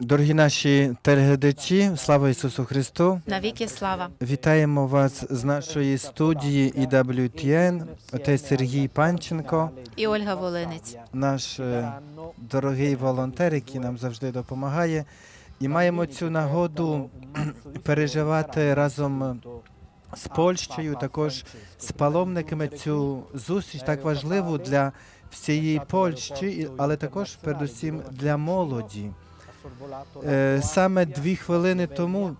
Дорогі наші телеглядачі, слава Ісусу Христу! Навіки слава. Вітаємо вас з нашої студії EWTN, отець Сергій Панченко, І Ольга Волинець. наш е, дорогий волонтер, який нам завжди допомагає. І маємо цю нагоду переживати разом з Польщею, також з паломниками цю зустріч так важливу для всієї Польщі, але також передусім для молоді. Е, Саме дві хвилини тому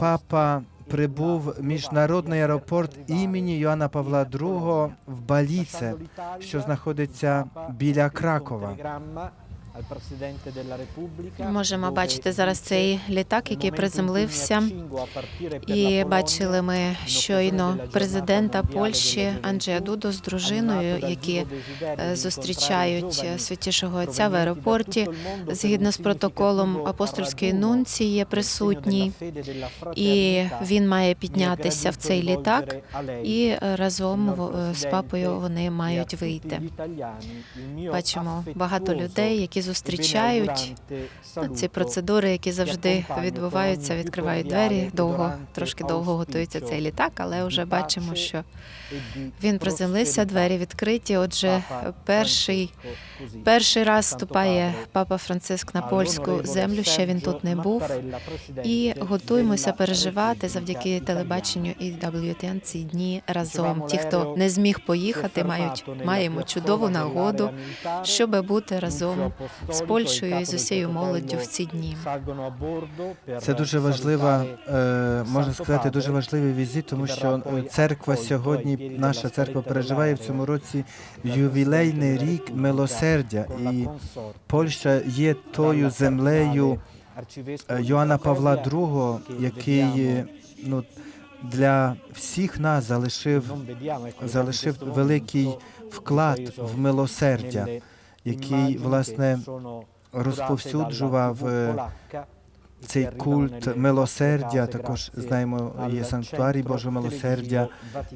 папа прибув в міжнародний аеропорт імені Йоанна Павла II в Баліце, що знаходиться біля Кракова. Можемо бачити зараз цей літак, який приземлився. І бачили ми щойно президента Польщі Анджея Дуду з дружиною, які е, зустрічають святішого отця в аеропорті. Згідно з протоколом апостольської нунції є присутній, і він має піднятися в цей літак. І е, разом е, з папою вони мають вийти. Бачимо багато людей, які зустрічають ну, ці процедури, які завжди відбуваються, відкривають двері. Довго трошки довго готується цей літак, але вже бачимо, що він приземлився, двері відкриті. Отже, перший перший раз ступає папа Франциск на польську землю. Ще він тут не був. І готуємося переживати завдяки телебаченню і WTN ці дні разом. Ті, хто не зміг поїхати, мають маємо чудову нагоду, щоб бути разом з Польщею і з усією молоддю в ці дні. Це дуже важлива, е, можна сказати, дуже важливий візит, тому що е, церква сьогодні, наша церква переживає в цьому році ювілейний рік милосердя, і Польща є тою землею е, Йоанна Павла II, який ну для всіх нас залишив залишив великий вклад в милосердя, який власне розповсюджував е, цей культ милосердя. Також знаємо, є санктуарій Божого милосердя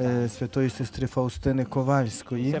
е, святої сестри Фаустини Ковальської.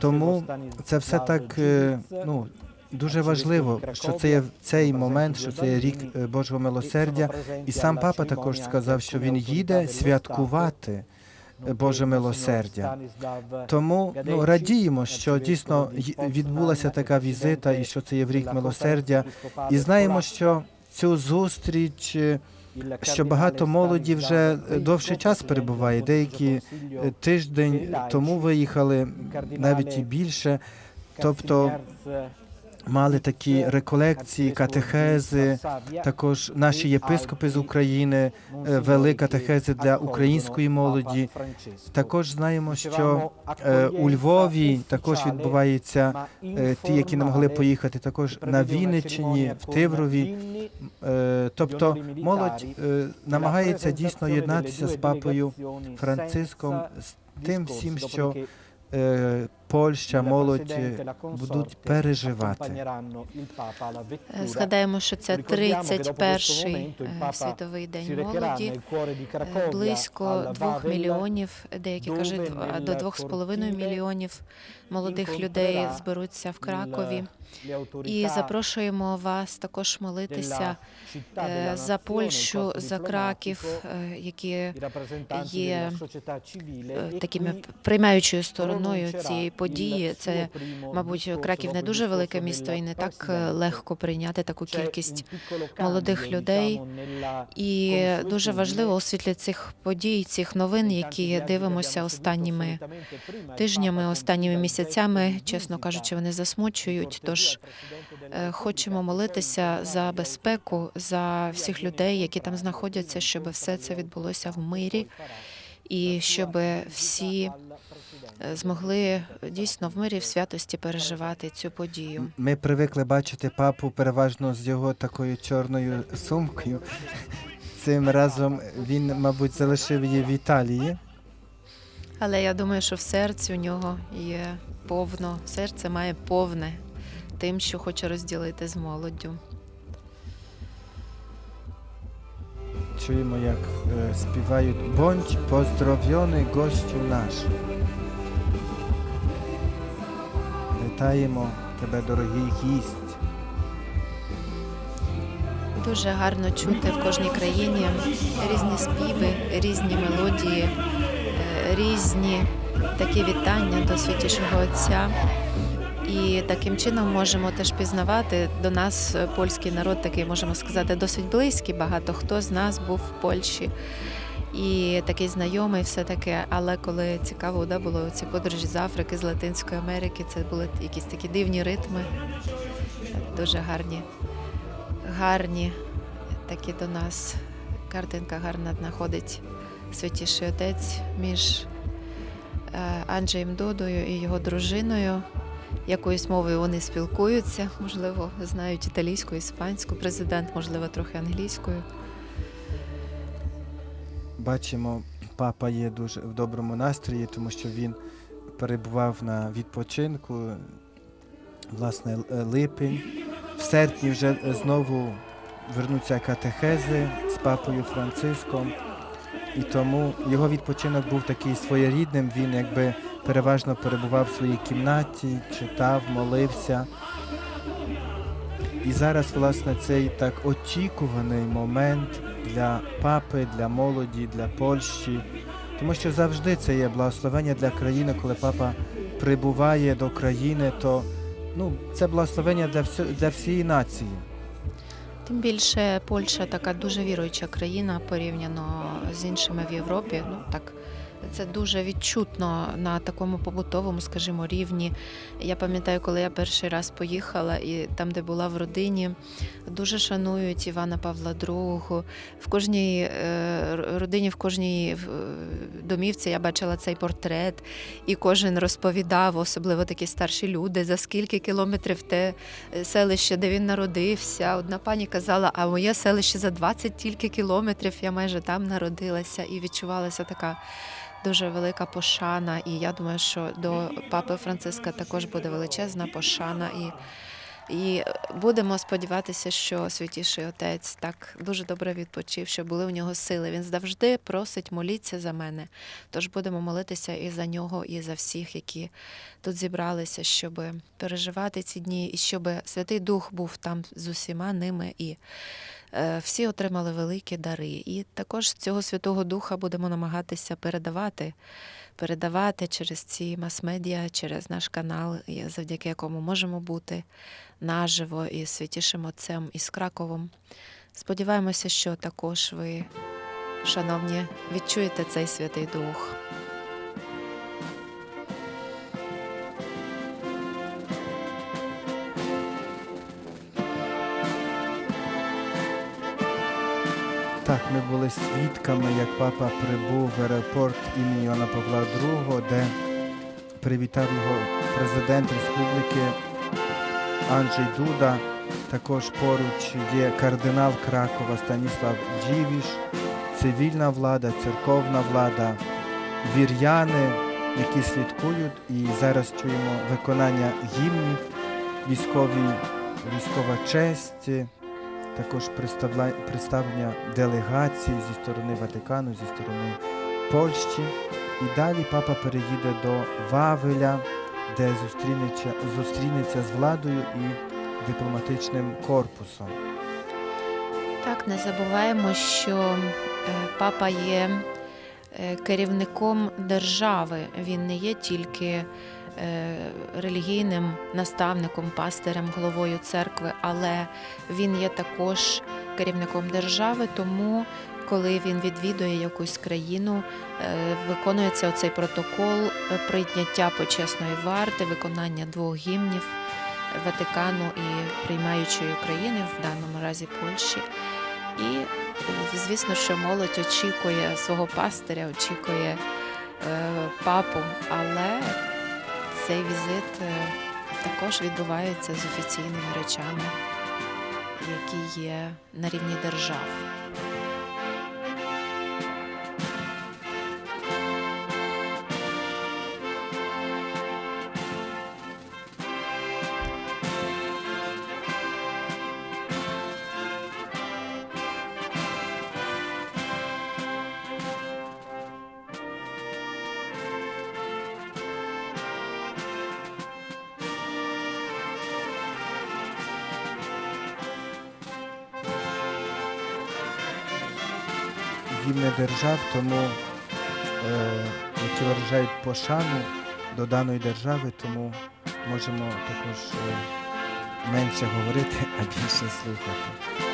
Тому це все так е, ну. Дуже важливо, що це є цей момент, що це є рік Божого милосердя, і сам папа також сказав, що він їде святкувати Боже милосердя. Тому ну радіємо, що дійсно відбулася така візита, і що це є в рік милосердя. І знаємо, що цю зустріч, е, що багато молоді вже е, довший час перебуває. Деякі е, тиждень тому виїхали, навіть і більше. Тобто мали такі реколекції, катехези. Також наші єпископи з України е, вели катехези для української молоді. Також знаємо, що е, у Львові також відбувається е, ті, які не могли поїхати, також на Вінниччині, в Тиврові. Тобто молодь намагається дійсно єднатися з папою Франциском, з тим всім, що Польща, молодь е, будуть переживати. Е, Згадаємо, що це 31-й е, світовий день молоді. Е, Близько двох мільйонів, деякі кажуть, до двох з половиною мільйонів молодих людей зберуться в Кракові. І запрошуємо вас також молитися е, за Польщу, за Краків, е, які є е, такими приймаючою стороною цієї події. Це, мабуть, Краків не дуже велике місто, і не так е, легко прийняти таку кількість молодих людей. І дуже важливо у світлі цих подій, цих новин, які дивимося останніми тижнями, останніми місяцями. Чесно кажучи, вони засмучують. Тож е, хочемо молитися за безпеку, за всіх людей, які там знаходяться, щоб все це відбулося в мирі, і щоб всі змогли дійсно в мирі в святості переживати цю подію. Ми привикли бачити папу переважно з його такою чорною сумкою. Цим разом він, мабуть, залишив її в Італії. Але я думаю, що в серці у нього є повно, серце має повне тим, що хоче розділити з молоддю. Чуємо, як е, співають Бądź поздравлений гостю наш. Вітаємо тебе, дорогий гість. Дуже гарно чути в кожній країні різні співи, різні мелодії, е, різні такі вітання до святішого Отця. І таким чином можемо теж пізнавати до нас польський народ, такий можемо сказати, досить близький. Багато хто з нас був в Польщі і такий знайомий, все таке. Але коли цікаво да, було ці подорожі з Африки, з Латинської Америки, це були якісь такі дивні ритми, дуже гарні, гарні такі до нас. Картинка гарна знаходить святіший отець між е, Анджеєм Додою і його дружиною. Якоюсь мовою вони спілкуються, можливо, знають італійську, іспанську, президент, можливо, трохи англійською. Бачимо, папа є дуже в доброму настрої, тому що він перебував на відпочинку. Власне, липень. В серпні вже е, знову вернуться катехези з папою Франциском. І тому його відпочинок був такий своєрідним. Він якби переважно перебував в своїй кімнаті, читав, молився. І зараз, власне, цей так очікуваний момент для папи, для молоді, для Польщі. Тому що завжди це є благословення для країни, коли папа прибуває до країни, то ну, це благословення для, всю, для всієї нації. Тим більше Польща така дуже віруюча країна порівняно з іншими в Європі. Ну так це дуже відчутно на такому побутовому, скажімо, рівні. Я пам'ятаю, коли я перший раз поїхала, і там, де була в родині, дуже шанують Івана Павла II. В кожній е, родині, в кожній е, домівці я бачила цей портрет, і кожен розповідав, особливо такі старші люди, за скільки кілометрів те селище, де він народився. Одна пані казала, а моє селище за 20 тільки кілометрів, я майже там народилася, і відчувалася така дуже велика пошана. І я думаю, що до папи Франциска також буде величезна пошана. І, і будемо сподіватися, що святіший отець так дуже добре відпочив, що були у нього сили. Він завжди просить моліться за мене. Тож будемо молитися і за нього, і за всіх, які тут зібралися, щоб переживати ці дні, і щоб Святий Дух був там з усіма ними, і всі отримали великі дари. І також цього Святого Духа будемо намагатися передавати, передавати через ці мас-медіа, через наш канал, завдяки якому можемо бути наживо із святішим Отцем, із Краковом. Сподіваємося, що також ви, шановні, відчуєте цей Святий Дух. Так, ми були свідками, як папа прибув в аеропорт імені Іоанна Павла II, де привітав його президент республіки Анджей Дуда. Також поруч є кардинал Кракова Станіслав Джівіш, цивільна влада, церковна влада, вір'яни, які слідкують. І зараз чуємо виконання гімнів, військові, військова честь також представлення делегації зі сторони Ватикану, зі сторони Польщі. І далі папа переїде до Вавеля, де зустрінеться, зустрінеться з владою і дипломатичним корпусом. Так, не забуваємо, що е, папа є керівником держави. Він не є тільки е, релігійним наставником, пастирем, головою церкви, але він є також керівником держави. Тому, коли він відвідує якусь країну, е, виконується оцей протокол е, прийняття почесної варти, виконання двох гімнів. Ватикану і приймаючої України, в даному разі Польщі. І звісно, що молодь очікує свого пастиря, очікує е, папу, але цей візит е, також відбувається з офіційними речами, які є на рівні держав. Гімни держав, тому е, які виражають пошану до даної держави, тому можемо також е, менше говорити, а більше слухати.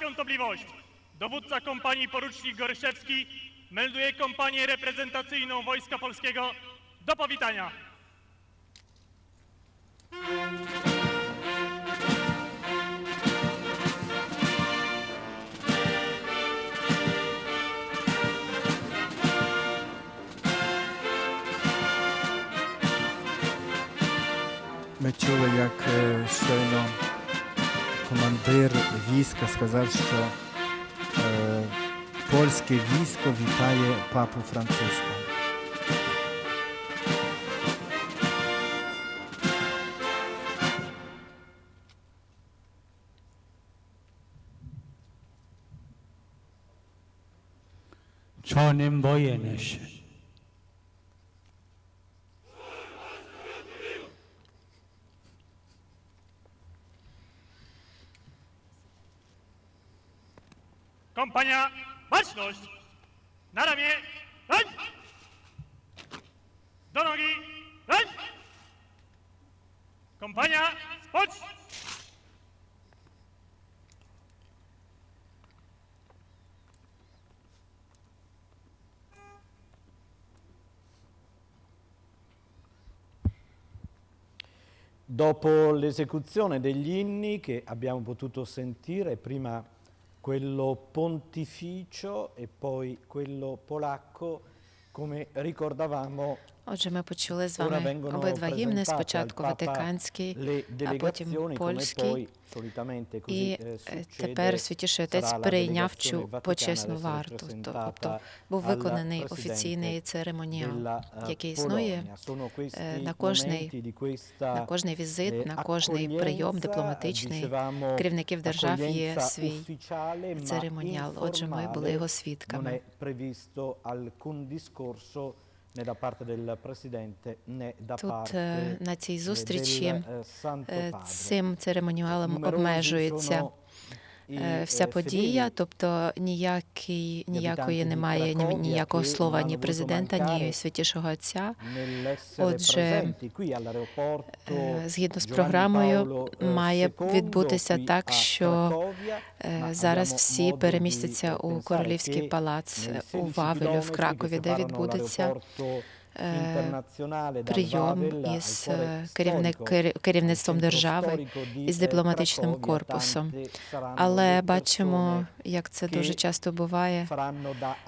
świątobliwość! Dowódca kompanii porucznik Goryszewski melduje kompanię reprezentacyjną Wojska Polskiego do powitania. My czuły jak e, szczelną командир війська сказав, що е, польське військо вітає папу Франциска. Czonem wojenesz. Kompania, baczność! Na ramię, broń! Do nogi, spocz! Dopo l'esecuzione degli inni che abbiamo potuto sentire, prima quello pontificio e poi quello polacco, come ricordavamo, Отже, ми почули з вами обидва гімни. Спочатку Ватиканський, а потім польський. І eh, е, тепер святіший отець прийняв цю почесну варту. Тобто був виконаний офіційний церемоніал, eh, який існує. Sono questi е, на кожний- на кожний візит, eh, на кожний прийом дипломатичний керівників держав є свій церемоніал. Отже, ми були його свідками. Тут е, на цій eh, зустрічі eh, е, цим церемоніалом обмежується е, вся eh, подія, тобто ніякий, ніякої немає ні- ніякого слова ні президента, ні святішого отця. Отже, Е, Згідно з програмою, має відбутися так, що е, зараз всі перемістяться у Королівський палац е, у 16 Вавелю в Кракові, де відбудеться е, прийом із е, керівництвом держави, із eh, дипломатичним корпусом. Але бачимо, як це дуже часто буває.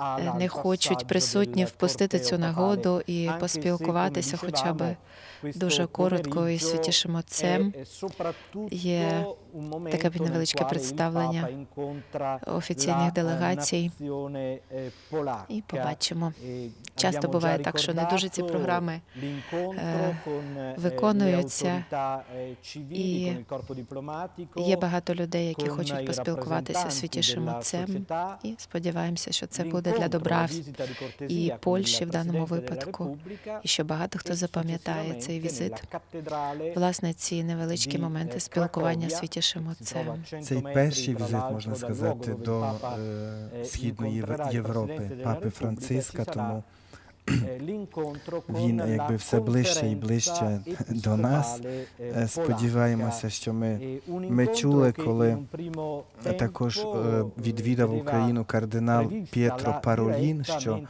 е, Не хочуть присутні впустити цю нагоду і поспілкуватися хоча б дуже коротко святішим è отцем. є таке невеличке представлення офіційних делегацій. І побачимо. Часто буває так, що не дуже ці програми е, виконуються, і є багато людей, які хочуть поспілкуватися з святішим отцем. І сподіваємося, що це буде для добра і Польщі в даному випадку, і що багато хто запам'ятає цей візит. Власне, ці невеличкі моменти спілкування з святішим отцем. Цей перший візит, можна сказати, до е, східної Європи папи Франциска, тому він якби все ближче і ближче до нас. Е, Сподіваємося, що ми ми чули, коли також е, відвідав Україну кардинал П'єтро Паролін, що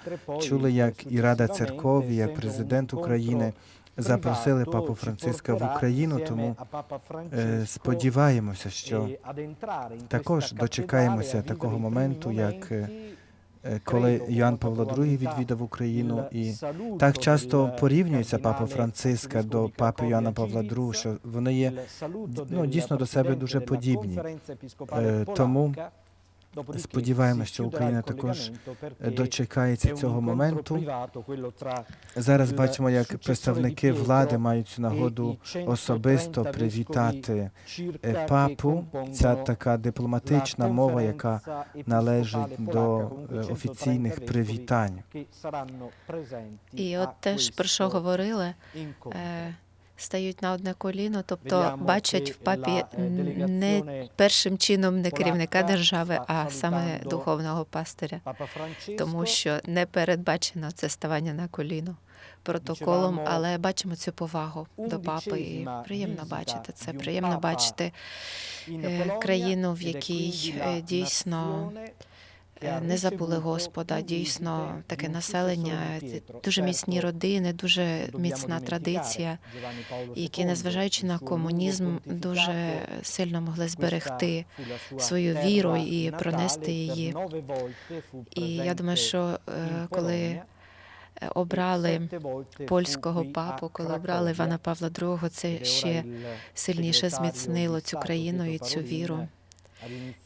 чули, як і Рада церков, і як президент України запросили папу Франциска в Україну, тому е, сподіваємося, що також дочекаємося такого моменту, як е, е, коли Йоанн Павло II відвідав Україну, і так часто порівнюється папа Франциска до папи Йоанна Павла II, що вони є ну, дійсно до себе дуже подібні. Е, Тому сподіваємося, що Україна також дочекається цього моменту. Зараз бачимо, як представники влади мають цю нагоду особисто привітати е, папу. Ця така дипломатична мова, яка належить до е, офіційних привітань. І от теж про що говорили, е, стають на одне коліно, тобто бачать в папі не першим чином не керівника держави, а саме духовного пастиря, тому що не передбачено це ставання на коліно протоколом, але бачимо цю повагу до папи. І приємно бачити це. Приємно бачити е, країну, в якій е, дійсно. Е, Не забули Господа, дійсно таке населення, дуже міцні родини, дуже міцна традиція, які, незважаючи на комунізм, дуже сильно могли зберегти свою віру і пронести її. І я думаю, що е, коли е, обрали польського папу, коли обрали Івана Павла II, це ще сильніше зміцнило цю країну і цю віру,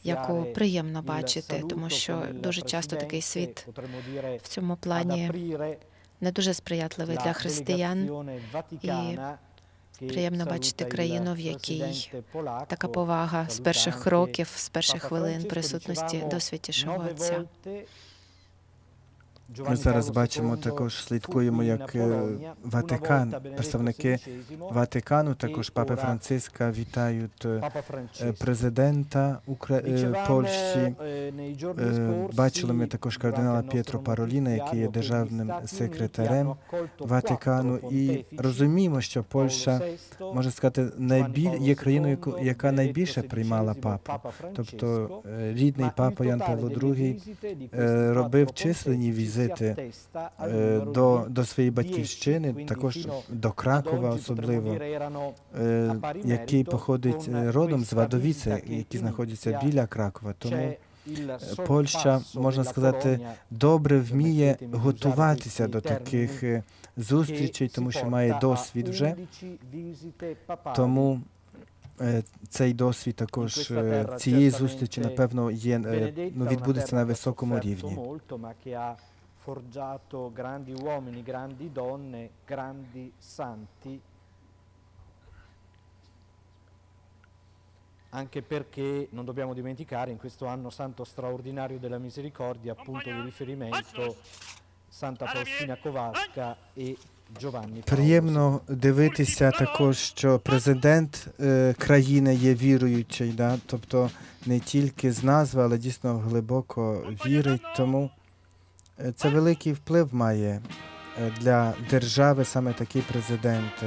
яку приємно бачити, тому що дуже часто такий світ в цьому плані не дуже сприятливий для християн. І приємно бачити країну, в якій така повага з перших років, з перших хвилин присутності досвідчішого Отця. Ми зараз бачимо також слідкуємо, як е, Ватикан, представники Ватикану, також папи Франциска вітають е, е, президента Укра... Польщі. Бачили ми також кардинала П'єтро Пароліна, який є державним секретарем Ватикану, і розуміємо, що Польща можна сказати найбіль є країною, яка найбільше приймала папу. Тобто рідний папа Ян Павло II робив численні візити е, до, до своєї батьківщини, також до Кракова особливо, е, який походить е, родом з Вадовіце, які знаходяться біля Кракова. Тому Польща, можна сказати, добре вміє готуватися до таких зустрічей, тому що має досвід вже. Тому цей досвід також цієї зустрічі, напевно, є ну, відбудеться на високому рівні. forgiato grandi uomini, grandi donne, grandi santi, anche perché non dobbiamo dimenticare in questo anno santo straordinario della misericordia, appunto di riferimento Santa Faustina Kowalska e Giovanni Paolo Приємно дивитися також, що президент е, країни є віруючий, да? тобто не тільки з назви, але дійсно глибоко вірить. Тому е, це великий вплив має е, для держави саме такий президент.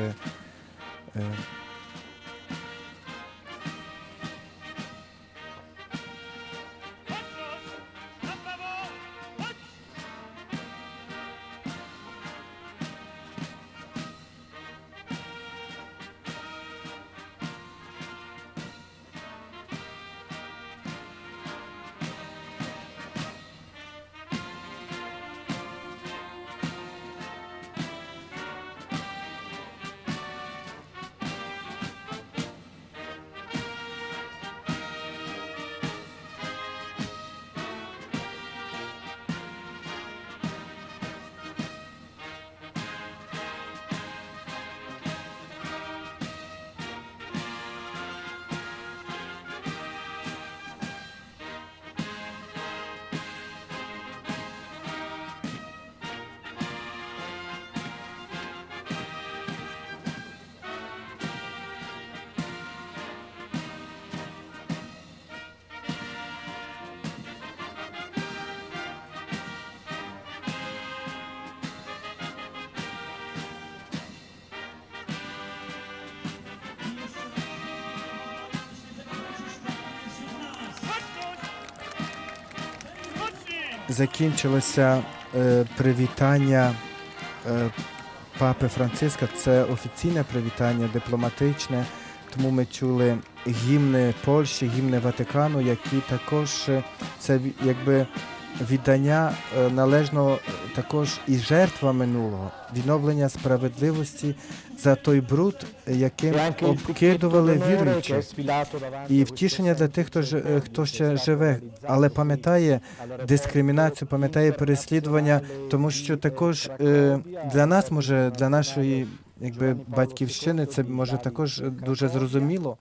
Закінчилося е, привітання е, папи Франциска. Це офіційне привітання, дипломатичне. Тому ми чули гімни Польщі, гімни Ватикану, які також е, це якби віддання е, належного також і жертва минулого, відновлення справедливості за той бруд, яким обкидували віруючих. І втішення для тих, хто ж- е, хто ще живе, але пам'ятає дискримінацію, пам'ятає переслідування, тому що також е, для нас може, для нашої якби батьківщини, це може також дуже зрозуміло.